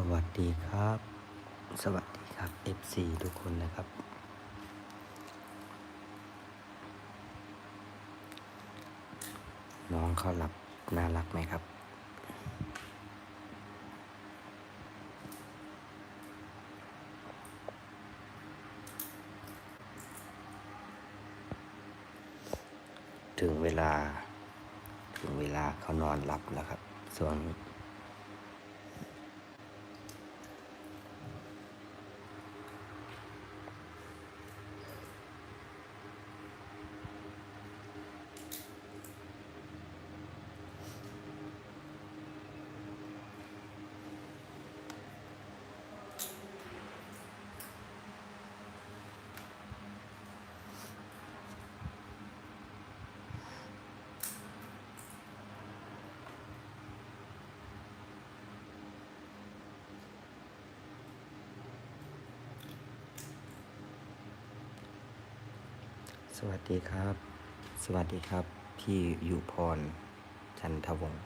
สวัสดีครับ สวัสดีครับ FC ทุกคนนะครับ น้องเขาหลับน่ารักไหมครับ ถึงเวลา ถึงเวลาเขานอนหลับแล้วครับ ส่วนนี้ สวัสดีครับ สวัสดีครับ พี่ยูพร จันทวงศ์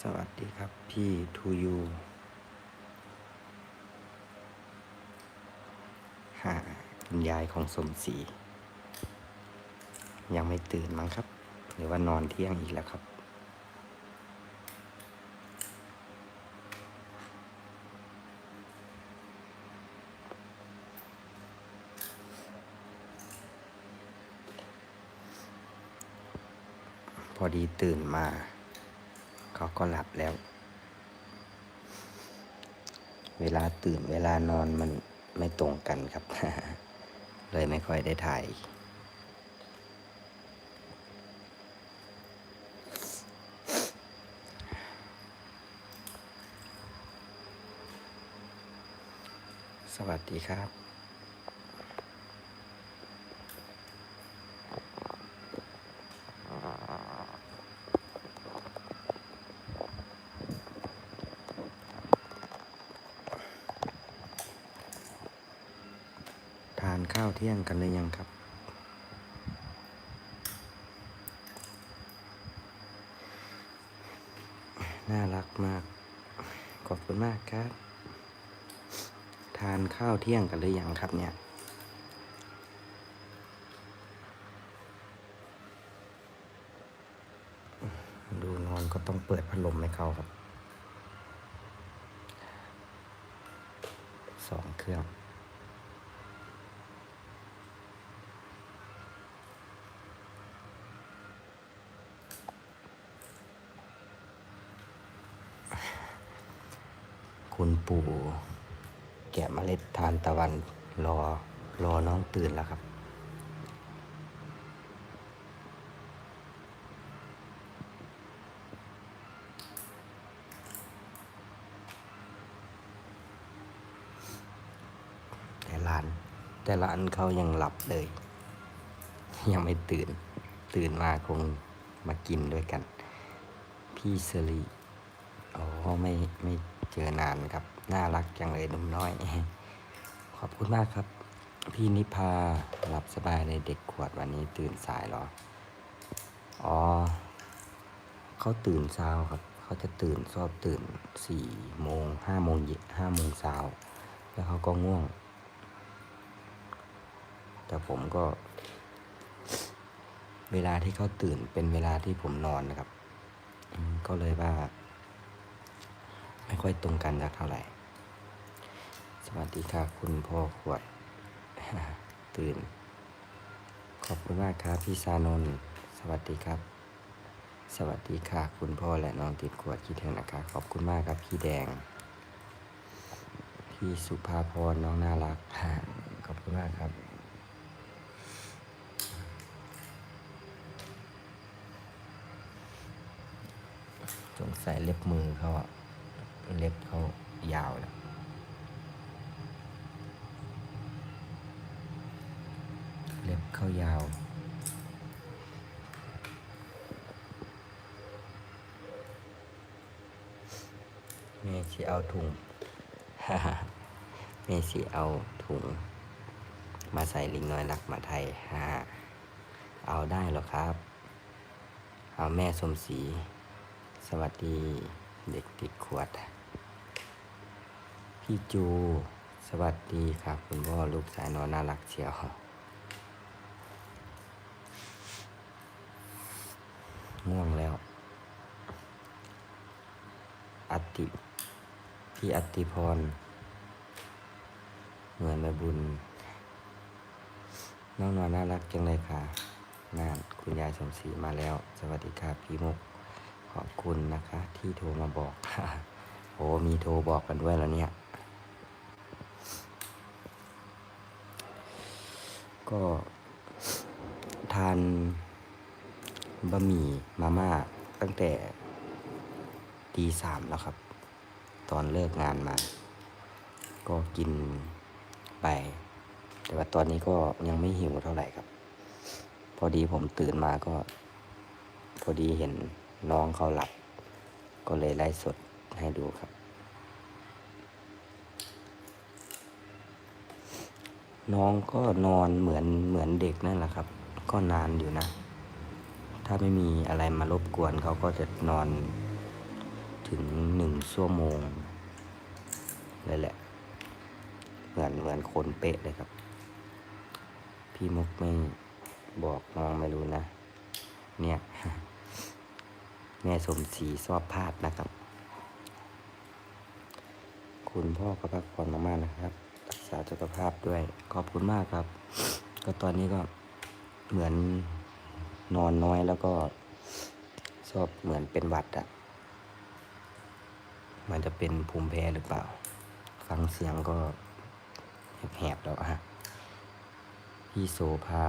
สวัสดีครับ พี่ทูยูฮ่าคุณยายของสมศรียังไม่ตื่นมั้งครับ หรือว่านอนเที่ยงอีกแล้วครับ พอดีตื่นมา เขาก็หลับแล้ว เวลาตื่นเวลานอนมันไม่ตรงกันครับ เลยไม่ค่อยได้ถ่าย สวัสดีครับ ทานข้าวเที่ยงกันหรือยังครับ น่ารักมาก ขอบคุณมากครับ ทานข้าวเที่ยงกันหรือยังครับเนี่ยดูนอนก็ต้องเปิดพัดลมให้เขาครับสองเครื่อง คุณปู่แกะเมล็ดทานตะวันรอรอน้องตื่นแล้วครับ แต่หลาน แต่หลานเขายังหลับเลย ยังไม่ตื่น ตื่นมาคงมากินด้วยกัน พี่สรีอ๋อไม่ไม่ เจอนานครับ น่ารักจังเลยหนุ่มน้อย ขอบคุณมากครับ พี่นิพาหลับสบายเลยเด็กขวดวันนี้ตื่นสายหรอ อ๋อ เขาตื่นเช้าครับ เขาจะตื่นชอบตื่นสี่โมงห้าโมงเย็นห้าโมงเช้า แล้วเขาก็ง่วง แต่ผมก็ เวลาที่เขาตื่นเป็นเวลาที่ผมนอนนะครับก็เลยว่า ไม่ค่อยตรงกันสักเท่าไหร่ สวัสดีค่ะคุณพ่อขวด ตื่น ขอบคุณมากครับพี่ซานนท์สวัสดีครับ สวัสดีค่ะ คุณพ่อและน้องติดขวดคิดถึงนะคะขอบคุณมากครับพี่แดง พี่สุภาพรน้องน่ารักขอบคุณมากครับสงสัยเล็บมือเขาอะ เล็บเขายาวแล้วเล็บเขายาวแม่สิเอาถุงแม่สิเอาถุง มาใส่ลิงน้อยรักมาไทยฮ่าเอาได้หรอครับ เอาแม่สมศรีสวัสดี เด็กติดขวด พี่จู สวัสดีครับคุณพ่อลูกสายนอนน่ารักเชียว ง่วงแล้ว อติ พี่อติพรเหมือนแม่บุญ น้องนอนน่ารักจังเลยค่ะ นานคุณยายสมศรีมาแล้ว สวัสดีครับพี่มุก ขอบคุณนะคะ ที่โทรมาบอกโอ้มีโทรบอกกันด้วยแล้วเนี่ย ก็ทานบะหมี่มาม่าตั้งแต่ตีสามแล้วครับ ตอนเลิกงานมา ก็กินไป แต่ว่าตอนนี้ก็ยังไม่หิวเท่าไหร่ครับ พอดีผมตื่นมาก็ พอดีเห็น น้องเขาหลับ ก็เลยไล่สดให้ดูครับ น้องก็นอนเหมือนเหมือนเด็กนั่นแหละครับ ก็นานอยู่นะ ถ้าไม่มีอะไรมารบกวนเขาก็จะนอนถึงหนึ่งชั่วโมงเลยแหละ เหมือนเหมือนคนเป๊ะเลยครับ พี่มุกไม่บอกน้องไม่รู้นะ เนี่ย แม่สมศรีชอบภาพนะครับ คุณพ่อก็พักผ่อนมากๆนะครับ รักษาสุขภาพด้วย ขอบคุณมากครับ ก็ตอนนี้ก็เหมือนนอนน้อยแล้วก็ชอบเหมือนเป็นหวัดอะมันจะเป็นภูมิแพ้หรือเปล่า ฟังเสียงก็แหบๆแล้วอะพี่โสภา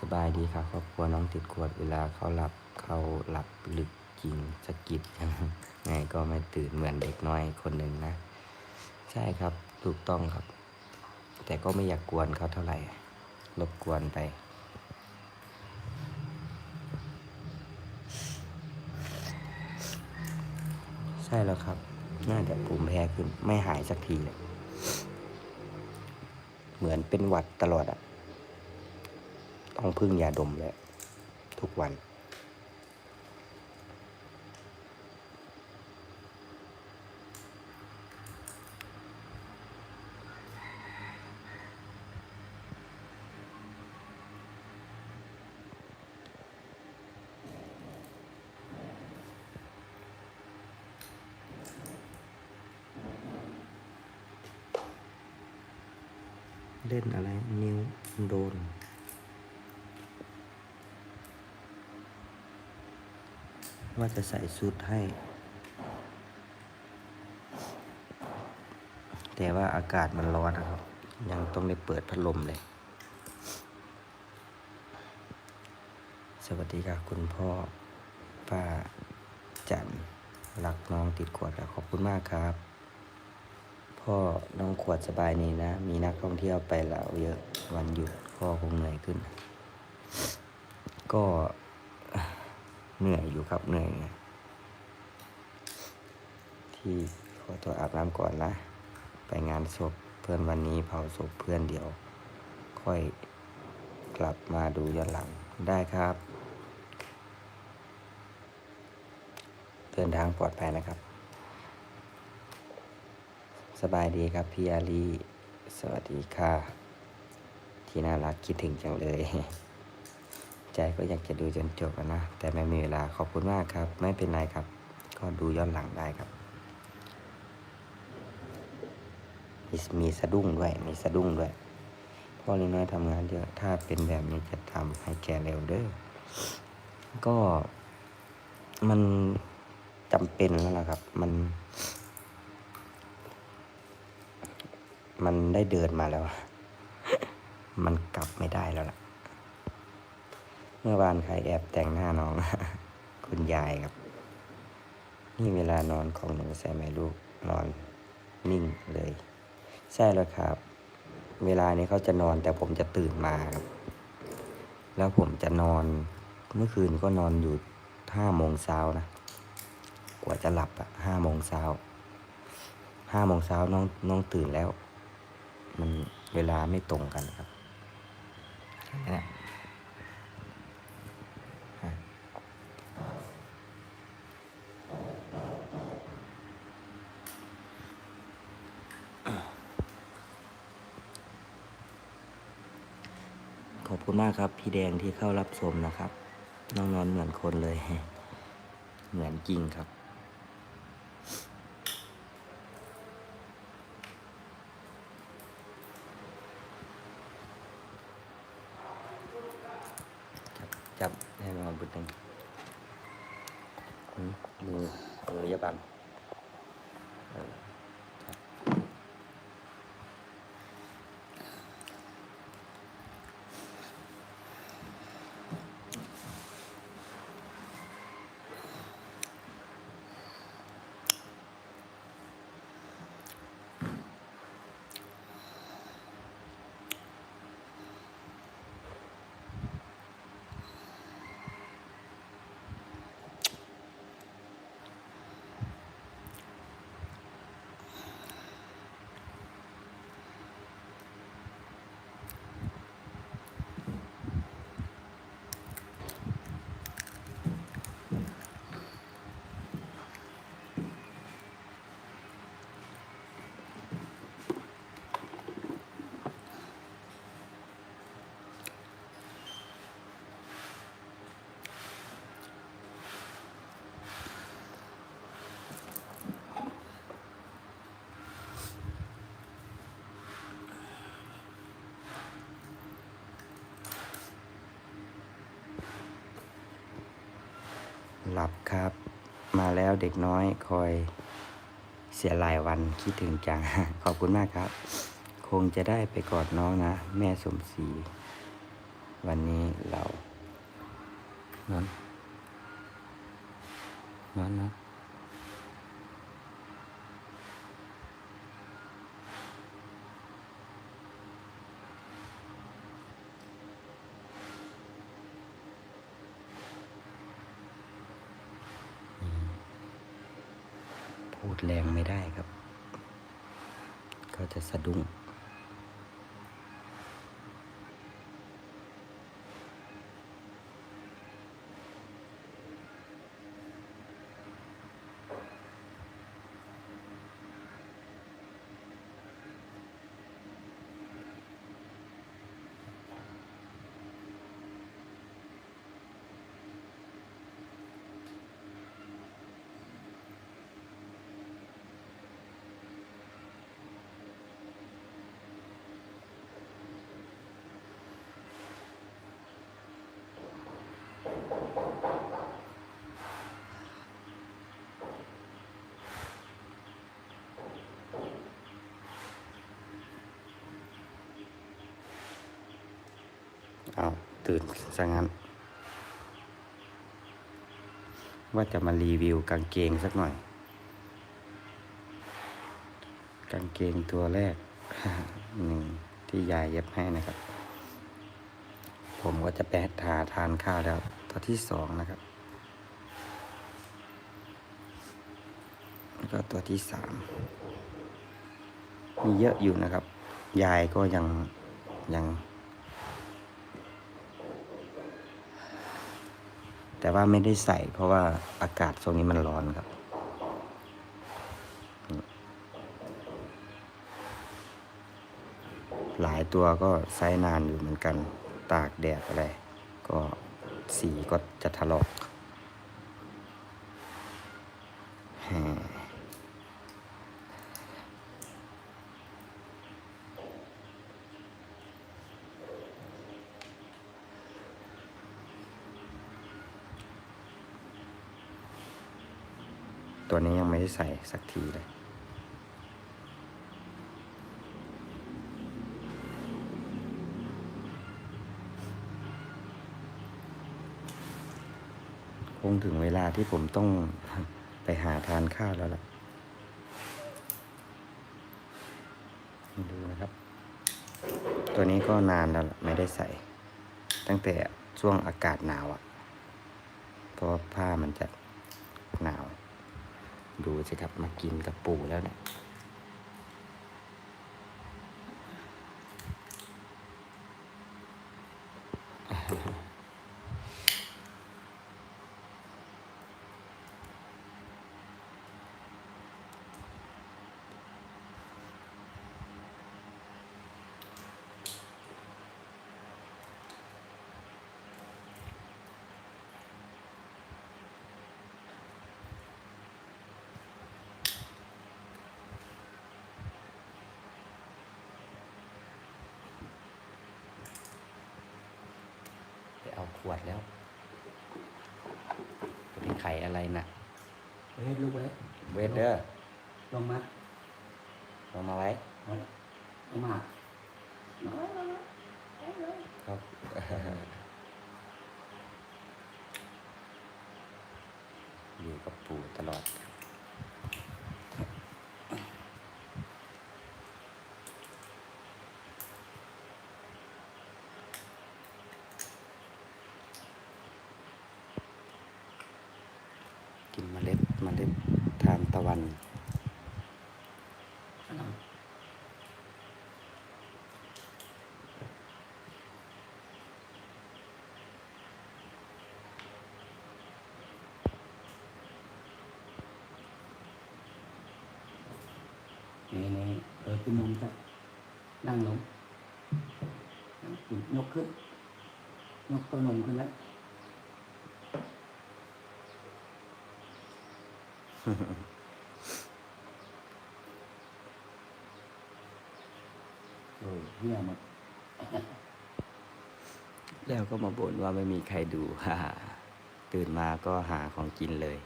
สบายดีครับครอบครัวน้องติดขวดเวลาเขาหลับ เขาหลับลึกจริงสะกิดไงก็ไม่ตื่นเหมือนเด็กน้อยคนหนึ่งนะ ใช่ครับถูกต้องครับ แต่ก็ไม่อยากกวนเขาเท่าไหร่รบกวนไปใช่แล้วครับ น่าจะภูมิแพ้ขึ้น ไม่หายสักทีเลย เหมือนเป็นหวัดตลอดอะต้องพึ่งยาดมเลย ทุกวัน เล่นอะไร นิ้วโดน ว่าจะใส่สูทให้ แต่ว่าอากาศมันร้อนนะครับ ยังต้องได้เปิดพัดลมเลย สวัสดีครับคุณพ่อป้าจันรักน้องติดขวดครับขอบคุณมากครับ พ่อน้องขวดสบายนี่นะ มีนักท่องเที่ยวไปแล้วเยอะวันหยุดพ่อคงเหนื่อยขึ้น ก็ เหนื่อยอยู่ครับเหนื่อยไงที่ขอตัวอาบน้ำก่อนนะ ไปงานศพเพื่อนวันนี้เผาศพเพื่อนเดียว ค่อยกลับมาดูย้อนหลังได้ครับ เดินทางปลอดภัยนะครับ สบายดีครับพี่อาลี สวัสดีค่ะ ที่น่ารักคิดถึงจังเลย ใจก็อยากจะดูจนจบนะ แต่ไม่มีเวลาขอบคุณมากครับ ไม่เป็นไรครับ ก็ดูย้อนหลังได้ครับมีมีสะดุ้งด้วย มีสะดุ้งด้วย พ่อเลี้ยงน้อยทำงานเยอะ ถ้าเป็นแบบนี้จะทำให้แกเร็วเด้อ ก็มันจำเป็นแล้วล่ะครับ มัน มันได้เดินมาแล้ว มันกลับไม่ได้แล้วล่ะ เมื่อวานใครแอบแต่งหน้าน้อง คุณยายครับ นี่เวลานอนของหนูใช่ไหมลูกนอนนิ่งเลย ใช่แล้วครับ เวลานี้เขาจะนอนแต่ผมจะตื่นมาครับ แล้วผมจะนอนเมื่อคืนก็นอนอยู่ห้าโมงเช้านะ กว่าจะหลับอะห้าโมงเช้าห้าโมงเช้าน้องน้องตื่นแล้ว มันเวลาไม่ตรงกันครับ อบคุณมากครับ พี่แดงที่เข้ารับชมนะครับ น้องนอนเหมือนคนเลย เหมือนจริงครับ จับจับให้มาบุตรหนึ่งมือมือยาบัง หลับครับ มาแล้วเด็กน้อยคอยเสียหลายวันคิดถึงจัง ขอบคุณมากครับ คงจะได้ไปกอดน้องนะ แม่สมศรีวันนี้เรานอนนอนนะพูดแรงไม่ได้ครับ เขาจะสะดุ้ง เอา ตื่นซะงั้น ว่าจะมารีวิวกางเกงสักหน่อย กางเกงตัวแรกหนึ่งที่ยายเย็บให้นะครับ ผมก็จะไปหาทานข้าวแล้วตัวที่สองนะครับ แล้วก็ตัวที่สามมีเยอะอยู่นะครับ ยายก็ยังยัง แต่ว่าไม่ได้ใส่เพราะว่าอากาศช่วงนี้มันร้อนครับ หลายตัวก็ใช้นานอยู่เหมือนกัน ตากแดดอะไร ก็สีก็จะถลอกแหมตัวนี้ยัง ได้ใส่สักทีเลยคงถึงเวลาที่ผมต้องไปหาทานข้าวแล้วล่ะดูนะครับ ตัวนี้ก็นานแล้วไม่ได้ใส่ ตั้งแต่ช่วงอากาศหนาวอะ่ะ เพราะว่าผ้ามันจะ ดูสิครับมากินกับปูแล้วเนี่ย ขวดแล้ว จะเป็นไข่อะไรน่ะเฮ้ยลูกเว้ยเวทเดอร์ลงมาลงมาไว้ลงมาครับอยู่กับปู่ตลอด กินเมล็ดเมล็ดทานตะ วัน นี่นี่เออกินนมจ้ะนั่งลงนั่งกินยกขึ้นยกตัวนมขึ้นแล้ว โอ้ยเฮียหมดแล้วก็มาบ่นว่าไม่มีใครดูฮ่าตื่นมาก็หาของกินเลย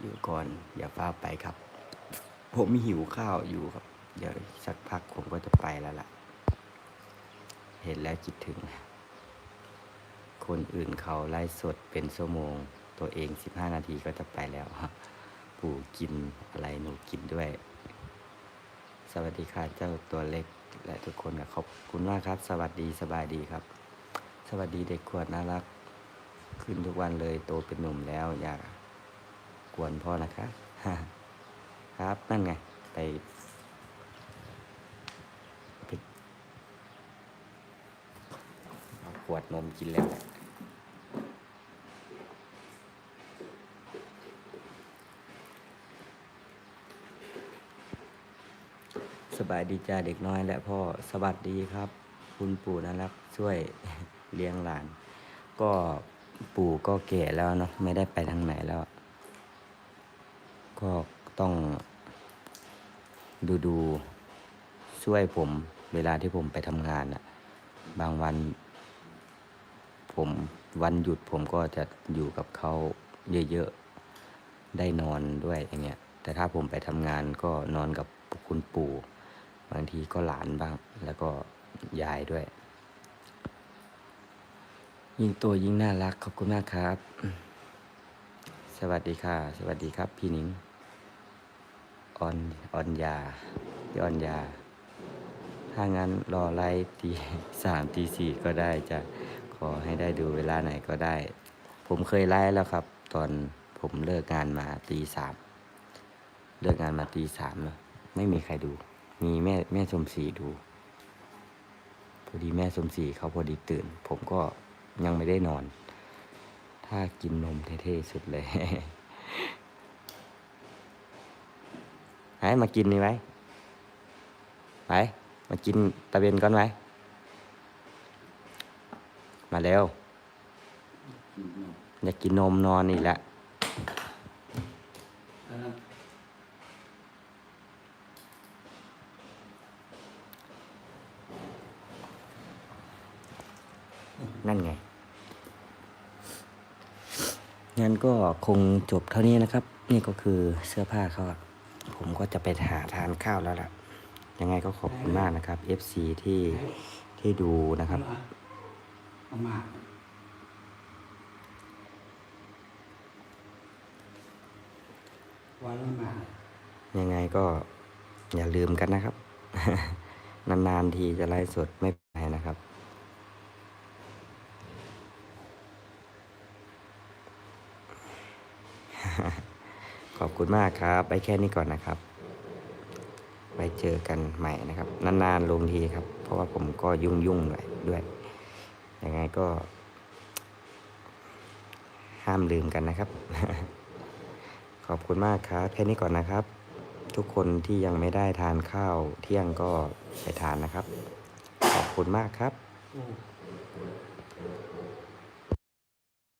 อยู่ก่อนอย่าฟ้าไปครับ ผมหิวข้าวอยู่ครับ เดี๋ยวสักพักผมก็จะไปแล้วล่ะ เห็นแล้วคิดถึง คนอื่นเขาไล่สดเป็นชั่วโมง ตัวเอง15นาทีก็จะไปแล้วปู่กินอะไรหนูกินด้วย สวัสดีค่ะเจ้าตัวเล็กและทุกคนนะขอบคุณมากครับ สวัสดีสบายดีครับ สวัสดีเด็กขวดน่ารัก ขึ้นทุกวันเลยโตเป็นหนุ่มแล้วอย่ากวนพ่อนะคะครับนั่นไงไปขวดนมกินแล้ว บายดีจ้าเด็กน้อย และพ่อสวัสดีครับ คุณปู่น่ารักช่วยเลี้ยงหลาน ก็ปู่ก็แก่แล้วเนาะไม่ได้ไปทางไหนแล้ว ก็ต้องดูดูช่วยผม เวลาที่ผมไปทำงานอะบางวัน ผมวันหยุดผมก็จะอยู่กับเขาเยอะๆ ได้นอนด้วยอย่างเงี้ยแต่ถ้าผมไปทำงานก็นอนกับคุณปู่ บางทีก็หลานบ้าง แล้วก็ยายด้วย ยิ่งโตยิ่งน่ารักขอบคุณมากครับ สวัสดีค่ะ สวัสดีครับ พี่นิงออนออนยาพี่ออนยา ถ้างั้นรอไล่ตีสามตีสี่ก็ได้จะขอให้ได้ดูเวลาไหนก็ได้ ผมเคยไล่แล้วครับ ตอนผมเลิกงานมาตีสามเลิกงานมาตีสามนะไม่มีใครดู มีแม่แม่สมศรีดู พอดีแม่สมศรีเขาพอดีตื่น ผมก็ยังไม่ได้นอน ถ้ากินนมเท่ๆสุดเลยให้มากินนี่ไว้ไปมากินตะเวนก่อนไว้มาเร็วกินนมอยากกินนมนอนอีกแล้ว เออ นั่นไงงั้นก็คงจบเท่านี้นะครับ นี่ก็คือเสื้อผ้าเขาผมก็จะไปหาทานข้าวแล้วล่ะ ยังไงก็ขอบคุณมากนะครับ FC ที่ที่ดูนะครับยังไงก็อย่าลืมกันนะครับ นานๆทีจะไลฟ์สดไม่เป็นไรนะครับ ขอบ คุณมากครับ ไปแค่นี้ก่อนนะครับไว้เจอกันใหม่นะครับ นานๆลงทีครับ เพราะว่าผมก็ยุ่งๆด้วยด้วย ยังไงก็ ห้ามลืมกันนะครับ ขอบคุณมากครับ แค่นี้ก่อนนะครับ ทุกคนที่ยังไม่ได้ทานข้าวเที่ยงก็ไปทานนะครับ ขอบคุณมากครับ